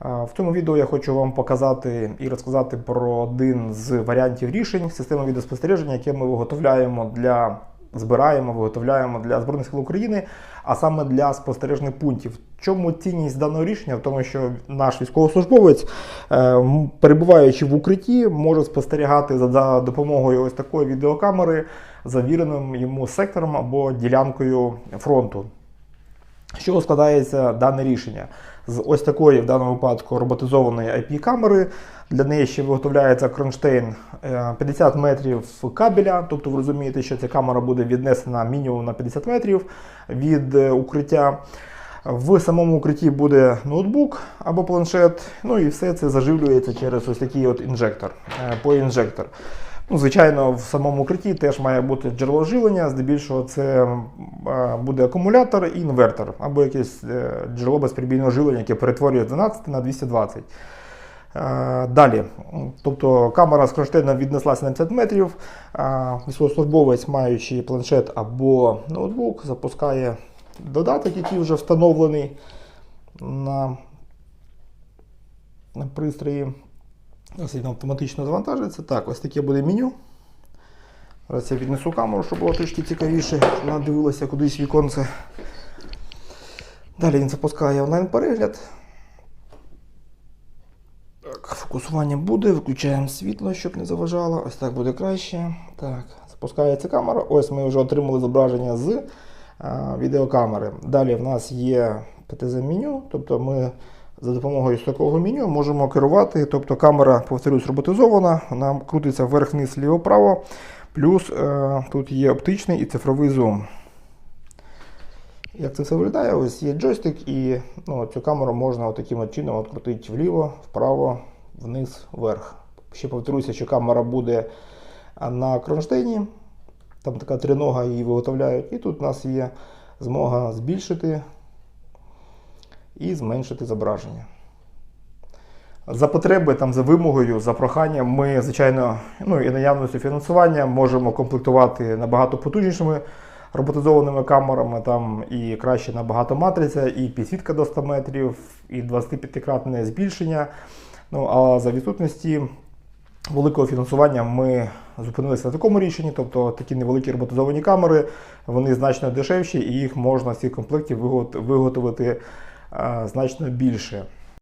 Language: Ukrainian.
В цьому відео я хочу вам показати і розказати про один з варіантів рішень системи відеоспостереження, яке ми виготовляємо для збираємо, виготовляємо для Збройних сил України, а саме для спостережних пунктів. Чому цінність даного рішення? В тому, що наш військовослужбовець, е, перебуваючи в укритті, може спостерігати за допомогою ось такої відеокамери завіреним йому сектором або ділянкою фронту. З чого складається дане рішення? З ось такої, в даному випадку, роботизованої IP-камери. Для неї ще виготовляється кронштейн е, 50 метрів кабеля. Тобто ви розумієте, що ця камера буде віднесена мінімум на 50 метрів від е, укриття. В самому укритті буде ноутбук або планшет, ну і все це заживлюється через ось такий от інжектор, е, по інжектор. Ну, звичайно, в самому укритті теж має бути джерело живлення, здебільшого це буде акумулятор і інвертор, або якесь е, джерело безперебійного живлення, яке перетворює 12 на 220. Е, Далі, тобто камера з кронштейном віднеслася на 50 метрів. Військовослужбовець, маючи планшет або ноутбук, запускає додаток, який вже встановлений на пристрої. Він автоматично завантажується. Так, ось таке буде меню. Зараз я віднесу камеру, щоб було трішки цікавіше, щоб вона дивилася кудись віконце. Далі він запускає онлайн-перегляд. Так, фокусування буде, виключаємо світло, щоб не заважало. Ось так буде краще. Так, запускається камера. Ось ми вже отримали зображення з а, відеокамери. Далі в нас є ПТЗ-меню, тобто ми за допомогою такого меню можемо керувати. Тобто камера, повторюсь, роботизована, вона крутиться вверх-вниз, ліво-право. Плюс е, тут є оптичний і цифровий зум. Як це все виглядає? Ось є джойстик, і ну, цю камеру можна таким чином відкрутити вліво, вправо, вниз, вверх. Ще повторюся, що камера буде на кронштейні. Там така тринога її виготовляють. І тут у нас є змога збільшити і зменшити зображення. За потреби, там, за вимогою, за проханням, ми, звичайно, ну і наявністю фінансування можемо комплектувати набагато потужнішими роботизованими камерами, там і краще набагато матриця, і підсвітка до 100 метрів, і 25-кратне збільшення. Ну, а за відсутності великого фінансування ми зупинилися на такому рішенні, тобто такі невеликі роботизовані камери, вони значно дешевші, і їх можна з цих комплектів вигот- виготовити значно більше.